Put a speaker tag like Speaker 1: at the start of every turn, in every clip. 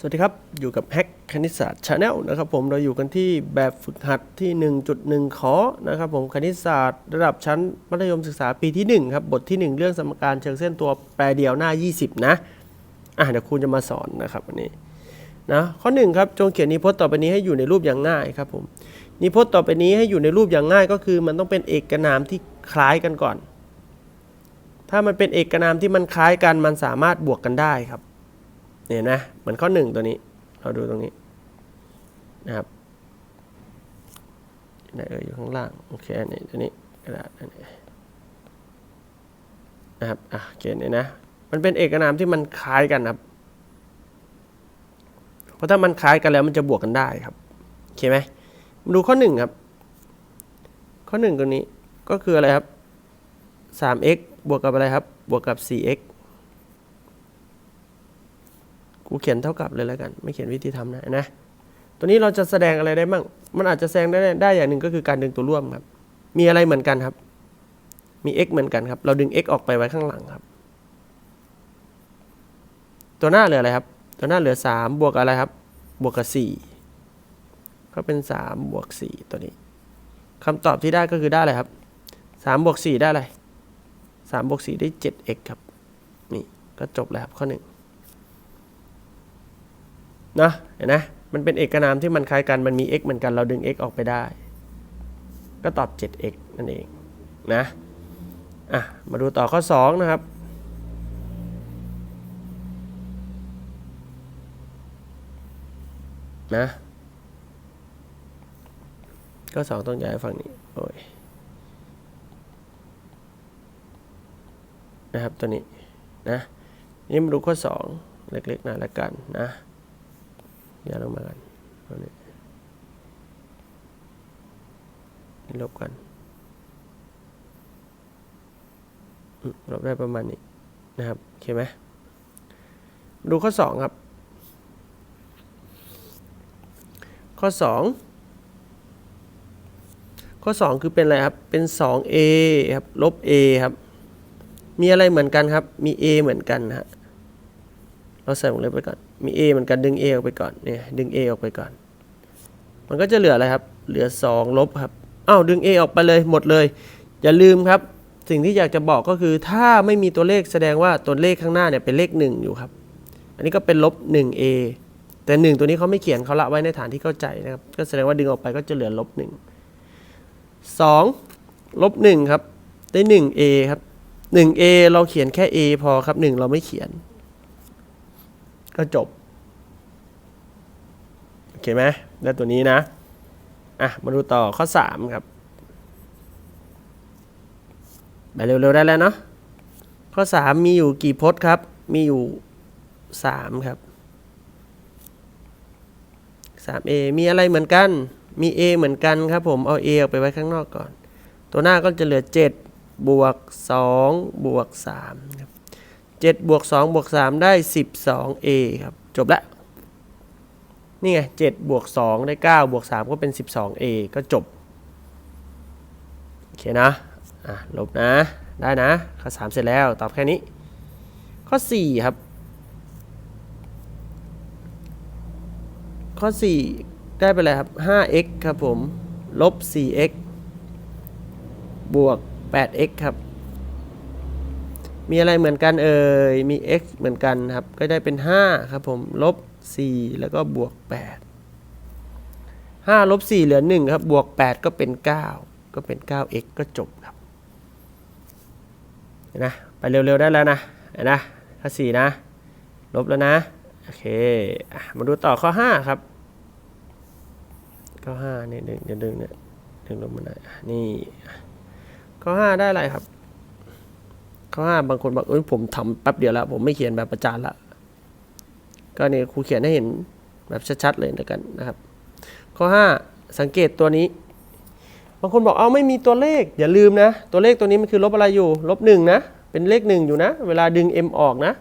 Speaker 1: สวัสดีครับ อยู่กับแฮกคณิตศาสตร์ชาแนลนะครับผมเราอยู่กันที่แบบฝึกหัดที่ 1.1 ขอนะครับผมคณิตศาสตร์ระดับชั้นมัธยมศึกษาปีที่ 1 ครับ บทที่ 1 เรื่องสมการเชิงเส้นตัวแปรเดียวหน้า 20 นะ อะเดี๋ยวครูจะมาสอนนะครับวันนี้นะข้อ 1 ครับ จงเขียนนิพจน์ต่อไปนี้ให้อยู่ในรูปอย่างง่ายครับผมนิพจน์ต่อไปนี้ให้อยู่ในรูปอย่างง่ายก็คือ มันต้องเป็นเอกนามที่คล้ายกันก่อน ถ้ามันเป็นเอกนามที่มันคล้ายกันมันสามารถบวกกันได้ครับ เนี่ยนะเหมือนข้อหนึ่งตัวนี้ เราดูตรงนี้นะครับไหนเอออยู่ข้างล่างโอเคอันนี้ตัวนี้กระดาษอันนี้นะครับอะเขียนเนี่ยนะ มันเป็นเอกนามที่มันคล้ายกันครับ เพราะถ้ามันคล้ายกันแล้วมันจะบวกกันได้ครับโอเคไหมมาดูข้อหนึ่งครับ ข้อหนึ่งตัวนี้ก็คืออะไรครับ 3x บวกกับอะไรครับ บวกกับ 4x กูเขียนเท่ากับเลยแล้วกัน ไม่เขียนวิธีทำนะนะ ตัวนี้เราจะแสดงอะไรได้บ้าง มันอาจจะแสดงได้ได้อย่างหนึ่งก็คือการดึงตัวร่วมครับ มีอะไรเหมือนกันครับ มี x เหมือนกันครับ เราดึง x ออกไปไว้ข้างหลังครับ ตัวหน้าเหลืออะไรครับ ตัวหน้าเหลือ 3 บวกอะไรครับ บวกกับ4ก็เป็น 3 บวก 4 ตัวนี้คำตอบที่ได้ก็คือได้อะไรครับ3บวก4ได้อะไร3บวก4ได้ 7x ครับ นี่ก็จบแล้วครับข้อห นะเห็นนะมันเป็นเอกนามที่มันคล้ายกันมันมี x เหมือนกันเราดึง x ออกไปได้ ก็ตอบ 7x นั่นเองนะอะมาดูต่อข้อ 2 นะครับนะข้อ 2 ต้องย้ายฝั่งนี้โอ้ยนะครับตัวนี้นะนี่มาดูข้อ 2 เล็กๆหน่อยละกันนะ ย่าลงมากันเอนี่นี่ลบกันลบได้ประมาณนี้นะครับ โอเคไหมดูข้อ 2 ครับ ข้อ 2 ข้อ 2 คือเป็นอะไรครับ เป็น 2a ครับ ลบ a ครับ มีอะไรเหมือนกันครับ มี a เหมือนกันนะฮะ เราใส่วงเล็บไปก่อน มี a เหมือนกันดึง a ออกไปก่อนเนี่ยดึง a ออกไปก่อน มันก็จะเหลืออะไรครับ เหลือ 2 ลบครับอ้าวดึง a ออกไปเลยหมดเลย อย่าลืมครับ สิ่งที่อยากจะบอกก็คือ ถ้าไม่มีตัวเลขแสดงว่าตัวเลขข้างหน้าเนี่ยเป็นเลข 1 อยู่ครับ อันนี้ก็เป็นลบ 1a แต่ 1 ตัวนี้เขาไม่เขียนเขาละไว้ในฐานที่เข้าใจนะครับ ก็แสดงว่าดึงออกไปก็จะเหลือลบ 1 2ลบ1ครับได้ 1a ครับ 1a เราเขียนแค่ a พอครับ 1 เราไม่เขียน ก็จบ โอเคไหมได้ตัวนี้นะ อะ มาดูต่อข้อ 3 ครับ ไปเร็ว ๆ ได้แล้วเนาะข้อ 3 มีอยู่กี่พจน์ครับ มีอยู่ 3 ครับ 3a มีอะไรเหมือนกัน มี a เหมือนกันครับผม เอา a ออกไปไว้ข้างนอกก่อน ตัวหน้าก็จะเหลือ 7 บวก 2 บวก3ครับ 7บวก2บวก3 ได้ 12a ครับ จบละ นี่ไง7บวก2ได้ 9 บวก 3 ก็เป็น 12a ก็จบ โอเคนะ อะ ลบนะ ได้นะ ข้อ 3 เสร็จแล้ว ตอบแค่นี้ ข้อ 4 ครับ ข้อ 4 ได้ไปเลยครับ 5x ครับผม ลบ 4x บวก 8x ครับ มีอะไรเหมือนกันเอ่ย มี x เหมือนกันครับ ก็ได้เป็น 5 ครับผม ลบ 4 แล้วก็บวก 8 5 ลบ 4 เหลือ 1 ครับ บวก 8 ก็เป็น 9 ก็เป็น 9x ก็จบครับนะไปเร็ว ๆ ได้แล้วนะนะข้อ4นะ ลบแล้วนะ โอเค มาดูต่อข้อ 5 ครับข้อ5เนี่ยดึงจะดึงเนี่ยดึงลงมาหน่อยนี่ข้อ 5 ได้อะไรครับ ข้อ5บางคนบอกเอ้ยผมทำแป๊บเดียวแล้ว ผมไม่เขียนแบบประจานละก็นี่ครูเขียนให้เห็นแบบชัดๆเลยแล้วกันนะครับ ข้อ 5 สังเกตตัวนี้ บางคนบอกเอาไม่มีตัวเลข อย่าลืมนะ ตัวเลขตัวนี้มันคือลบอะไรอยู่ลบหนึ่งนะ เป็นเลขหนึ่งอยู่นะ เวลาดึง m ออกนะ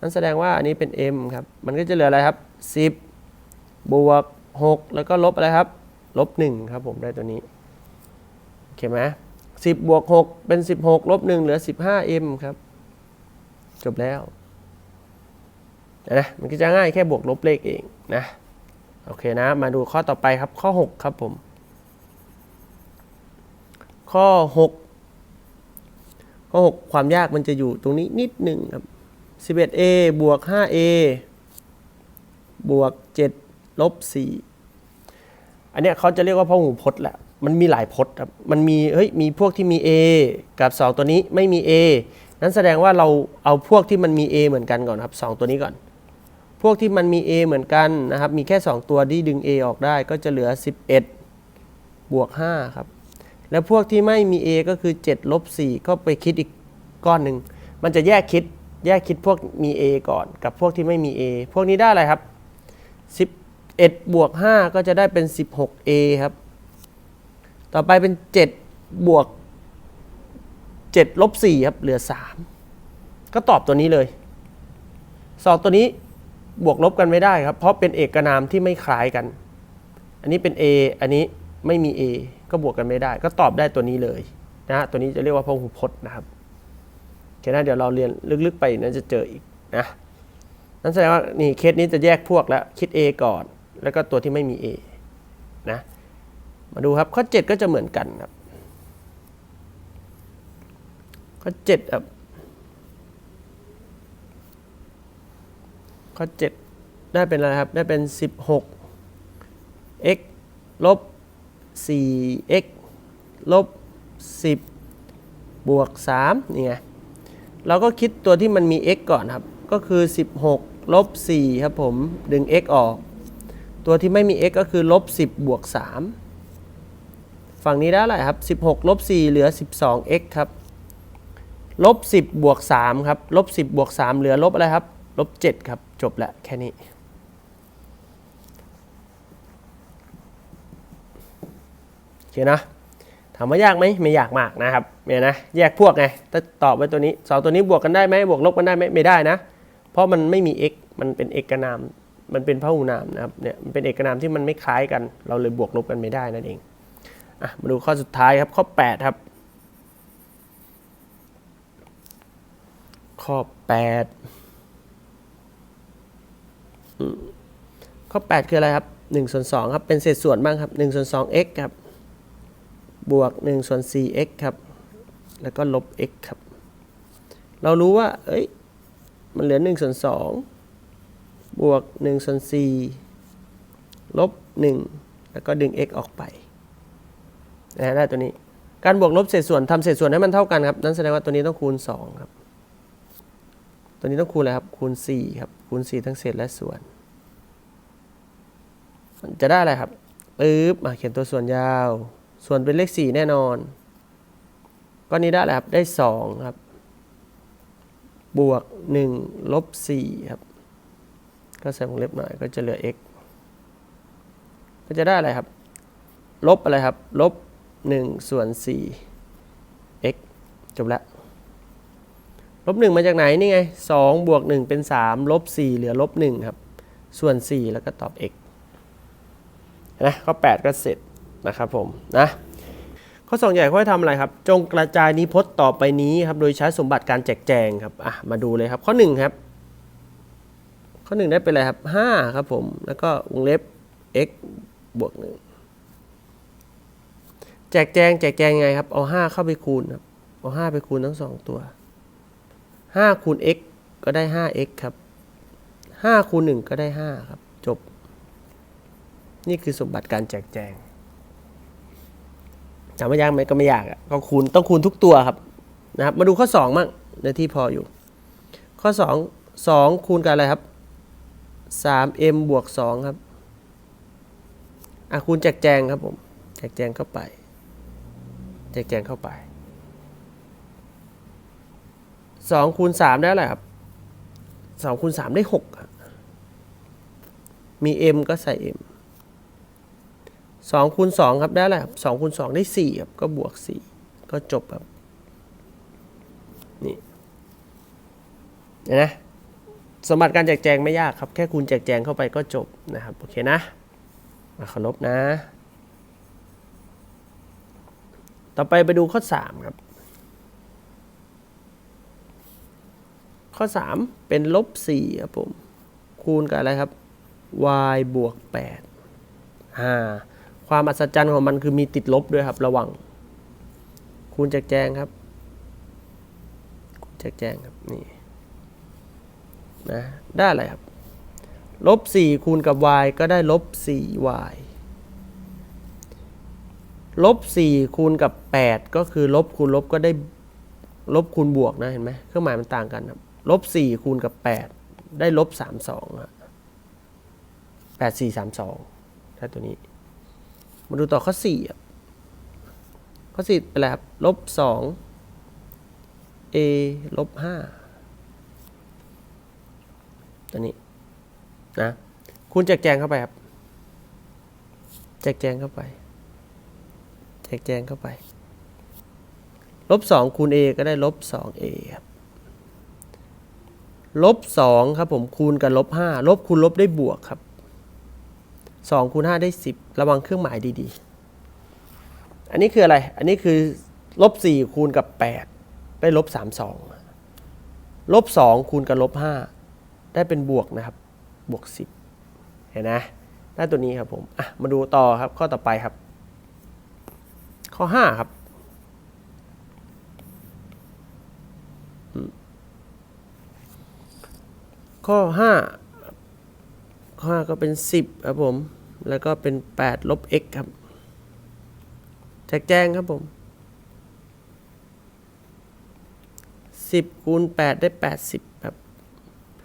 Speaker 1: นั่นแสดงว่าอันนี้เป็น m ครับ มันก็จะเหลืออะไรครับ 10 บวก 6 แล้วก็ลบอะไรครับ ลบ1ครับผมได้ตัวนี้ โอเคไหม 10บวก6เป็น 16ลบ1เหลือ 15m ครับ จบแล้วนะมันก็จะง่ายแค่บวกลบเลขเองนะ โอเคนะ มาดูข้อต่อไปครับข้อ 6 ครับผม ข้อ 6 ข้อ 6 ความยากมันจะอยู่ตรงนี้นิดหนึ่งครับ 11a บวก 5a บวก 7 ลบ 4 อันเนี้ยเขาจะเรียกว่าพหูพจน์แหละ มันมีหลายพจน์ครับมันมีเฮ้ยมีพวกที่มี a กับ2ตัวนี้ไม่มี a นั้นแสดงว่าเราเอาพวกที่มันมี a เหมือนกันก่อนครับ 2 ตัวนี้ก่อน พวกที่มันมี a เหมือนกันนะครับ มีแค่ 2 ตัวที่ดึง a ออกได้ก็จะเหลือ 11 บวก 5 ครับ แล้วพวกที่ไม่มี a ก็คือ7ลบ4ก็ไปคิดอีกก้อนหนึ่ง มันจะแยกคิดแยกคิดพวกมี a ก่อน กับพวกที่ไม่มี a พวกนี้ได้อะไรครับ 11 บวก 5 ก็จะได้เป็น 16a ครับ ต่อไปเป็น 7 บวก 7 ลบ 4 ครับ เหลือ 3 ก็ตอบตัวนี้เลย สองตัวนี้บวกลบกันไม่ได้ครับ เพราะเป็นเอกนามที่ไม่คล้ายกัน อันนี้เป็น a อันนี้ไม่มี a ก็บวกกันไม่ได้ ก็ตอบได้ตัวนี้เลยนะฮะตัวนี้จะเรียกว่าพหูพจน์นะครับโอเคนะเดี๋ยวเราเรียนลึกๆไปนั้นจะเจออีกนะนั่นแสดงว่านี่เคสนี้จะแยกพวกแล้วคิด a ก่อน แล้วก็ตัวที่ไม่มี a นะ มาดูครับข้อ 7 ก็จะเหมือนกันครับ ข้อ7ครับข้อ 7 ได้เป็นอะไรครับ ได้เป็น 16 x ลบ 4x ลบ 10 บวก 3 นี่ไง เราก็คิดตัวที่มันมี x ก่อนครับ ก็คือ 16 ลบ 4 ครับผม ดึง x ออก ตัวที่ไม่มี x ก็คือลบ 10 บวก 3 ฝั่งนี้ได้อะไรครับ 16ลบ4เหลือ 12x ครับลบ10บวก3ครับลบ10บวก3เหลือลบอะไรครับลบ7ครับ จบล้วแค่นี้โอเคนะถามว่ายากไหมไม่ยากมากนะครับเนี่ยนะแยกพวกไงถ้าตอบไว้ตัวนี้สองตัวนี้บวกกันได้ไหมบวกลบกันได้ไหมไม่ได้นะ เพราะมันไม่มี x มันเป็นเอกนาม มันเป็นพหูนามนะครับเนี่ยมันเป็นเอกนามที่มันไม่คล้ายกัน เราเลยบวกลบกันไม่ได้นั่นเอง มาดูข้อสุดท้ายครับข้อ 8 ครับ ข้อ 8 ข้อ 8 คืออะไรครับ1ส่วน2ครับ เป็นเศษส่วนบ้างครับ1ส่วน2 x ครับ บวก1ส่วน4 x ครับ แล้วก็ลบ x ครับ เรารู้ว่า เอ้ย มันเหลือ1ส่วน2บวก1ส่วน4ลบ 1 แล้วก็ดึง x ออกไป นะฮะได้ตัวนี้การบวกลบเศษส่วนทำเศษส่วนให้มันเท่ากันครับ นั่นแสดงว่าตัวนี้ต้องคูณ 2 ครับ ตัวนี้ต้องคูณอะไรครับ คูณ 4 ครับ คูณ 4 ทั้งเศษและส่วน จะได้อะไรครับปึ๊บมาเขียนตัวส่วนยาว ส่วนเป็นเลข 4 แน่นอน ก้อนนี้ได้อะไรครับ ได้ 2 ครับ บวก 1 ลบ 4 ครับ ก็ใส่วงเล็บหน่อยก็จะเหลือ x ก็จะได้อะไรครับ ลบอะไรครับ ลบ 1 ส่วน 4 x จบแล้วลบ1มาจากไหนนี่ไง2บวก 1 เป็น 3 ลบ 4 เหลือลบ 1 ครับ ส่วน 4 แล้วก็ตอบ x นะข้อ 8 ก็เสร็จนะครับผมนะข้อ2ใหญ่เขาให้ทำอะไรครับ จงกระจายนิพจน์ต่อไปนี้ครับ โดยใช้สมบัติการแจกแจงครับอะมาดูเลยครับ ข้อ 1 ครับ ข้อ 1 ได้เป็นอะไรครับ 5 ครับผม แล้วก็วงเล็บ x บวก 1 แจกแจงแจกแจงไงครับ เอา5เข้าไปคูณครับ เอา5ไปคูณทั้ง2ตัว5คูณ x ก็ได้ 5x ครับ5คูณ1ก็ได้5ครับ จบ นี่คือสมบัติการแจกแจงถามว่ายากไหมก็ไม่ยากอะก็คูณต้องคูณทุกตัวครับนะครับ มาดูข้อ2มั่งในที่พออยู่ ข้อ2 2คูณกับอะไรครับ 3m บวก2ครับอะคูณแจกแจงครับผม แจกแจงเข้าไป แจกแจงเข้าไป2คูณ3ได้อะไรครับ2คูณ3ได้6ครับมี m ก็ใส่ m สองคูณสองครับได้อะไรครับสองคูณสองได้สี่ครับก็บวกสี่ก็จบครับนี่เห็นนะสมบัติการแจกแจงไม่ยากครับ แค่คูณแจกแจงเข้าไปก็จบนะครับ โอเคนะมาเคารพนะ ต่อไปไปดูข้อสามครับ ข้อสามเป็นลบสี่ครับผม คูณกับอะไรครับ y บวก8อ่าความอัศจรรย์ของมันคือมีติดลบด้วยครับ ระวัง คูณแจกแจงครับ คูณแจกแจงครับ นี่ นะ ได้อะไรครับ ลบ4คูณกับ y ก็ได้ลบ 4y ลบ4คูณกับ 8 ก็คือลบคูณลบก็ได้ลบคูณบวกนะเห็นไหมเครื่องหมายมันต่างกันครับลบ4คูณกับ 8 ได้ลบ32อะ8 4 3 2ถ้าตัวนี้ มาดูต่อข้อ4อะข้อ4เป็นอะไรครับลบ2 a ลบ5ตัวนี้นะคุณแจกแจงเข้าไปครับ แจกแจงเข้าไป แจกแจงเข้าไป ลบ 2 คูณ a ก็ได้ลบ 2a ครับ ลบ 2 ครับผมคูณกับลบ 5 ลบคูณลบได้บวกครับ 2 คูณ 5 ได้ 10 ระวังเครื่องหมายดีๆ อันนี้คืออะไร อันนี้คือลบ 4 คูณกับ 8 ได้ลบ 32 ลบ 2 คูณกับลบ 5 ได้เป็นบวกนะครับ บวก 10 เห็นนะ ได้ตัวนี้ครับผม อะ มาดูต่อครับข้อต่อไปครับ ข้อ5ครับข้อ5ข้อ5ก็เป็น10ครับผม แล้วก็เป็น8ลบ x ครับแจกแจงครับผม10คูณ8ได้80ครับ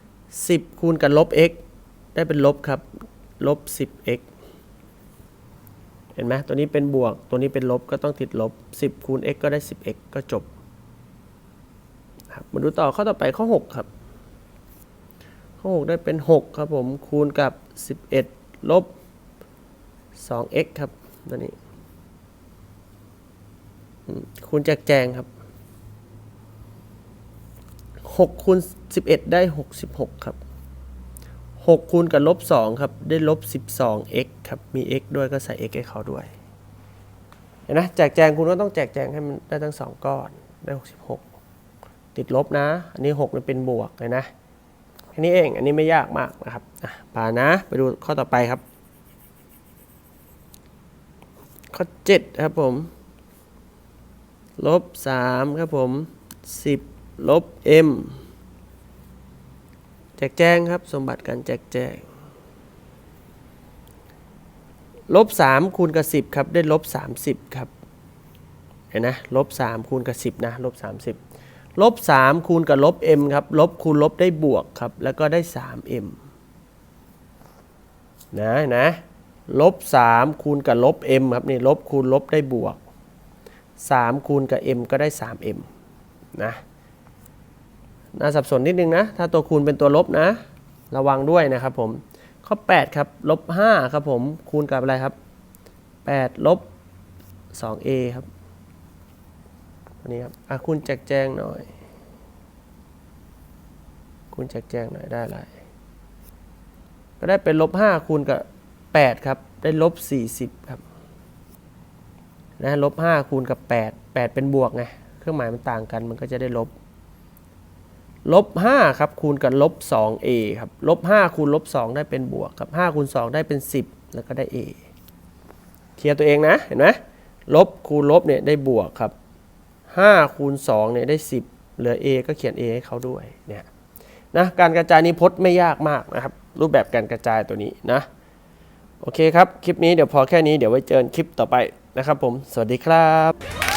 Speaker 1: 10คูณกับลบ x ได้เป็นลบครับ ลบ 10x เห็นไหมตัวนี้เป็นบวก ตัวนี้เป็นลบก็ต้องติดลบ 10คูณ x ก็ได้ 10x ก็จบครับมาดูต่อข้อต่อไปข้อ 6 ครับ ข้อ 6 ได้เป็น 6 ครับผมคูณกับ 11 ลบ 2x ครับตัวนี้คูณแจกแจงครับ6คูณ11 ได้ 66 ครับ 6คูณกับลบ2ครับ ได้ลบ 12x ครับ มี x ด้วยก็ใส่ x ให้เขาด้วย เห็นไหมแจกแจงคุณก็ต้องแจกแจงให้มันได้ทั้ง 2 ก้อน ได้ 66 ติดลบนะ อันนี้ 6 มันเป็นบวกเลยนะ แค่นี้เอง อันนี้ไม่ยากมากนะครับอะผ่านนะ ไปดูข้อต่อไปครับ ข้อ 7 ครับผม ลบ 3 ครับผม 10 ลบ m แจกแจงครับ สมบัติการแจกแจงลบ3คูณกับ10ครับได้ลบ30ครับเห็นนะลบ3คูณกับ10นะลบ30ลบ3คูณกับลบ m ครับลบคูณลบได้บวกครับแล้วก็ได้ 3m นะเห็นะลบ3คูณกับลบ m ครับนี่ลบคูณลบได้บวก 3 คูณกับ m ก็ได้ 3m นะ น่าสับสนนิดนึงนะ ถ้าตัวคูณเป็นตัวลบนะ ระวังด้วยนะครับผม ข้อ 8 ครับ ลบ 5 ครับผม คูณกับอะไรครับ 8 ลบ 2a ครับอันนี้ครับ อะคูณแจกแจงหน่อย คูณแจกแจงหน่อยได้อะไร ก็ได้เป็นลบ 5 คูณกับ 8 ครับ ได้ลบ 40 ครับ นะลบ 5 คูณกับ 8 8 เป็นบวกไง เครื่องหมายมันต่างกัน มันก็จะได้ลบ ลบ5ครับคูณกับลบ 2a ครับลบ5คูณลบ 2 ได้เป็นบวกครับ5คูณ 2 ได้เป็น 10 แล้วก็ได้ a เคลียร์ตัวเองนะเห็นไหมลบคูณลบเนี่ยได้บวกครับ5คูณ2เนี่ยได้ 10 เหลือ a ก็เขียน a ให้เขาด้วยเนี่ยนะการกระจายนิพจน์ไม่ยากมากนะครับ รูปแบบการกระจายตัวนี้นะโอเคครับ คลิปนี้เดี๋ยวพอแค่นี้เดี๋ยวไว้เจอกันคลิปต่อไปนะครับผม สวัสดีครับ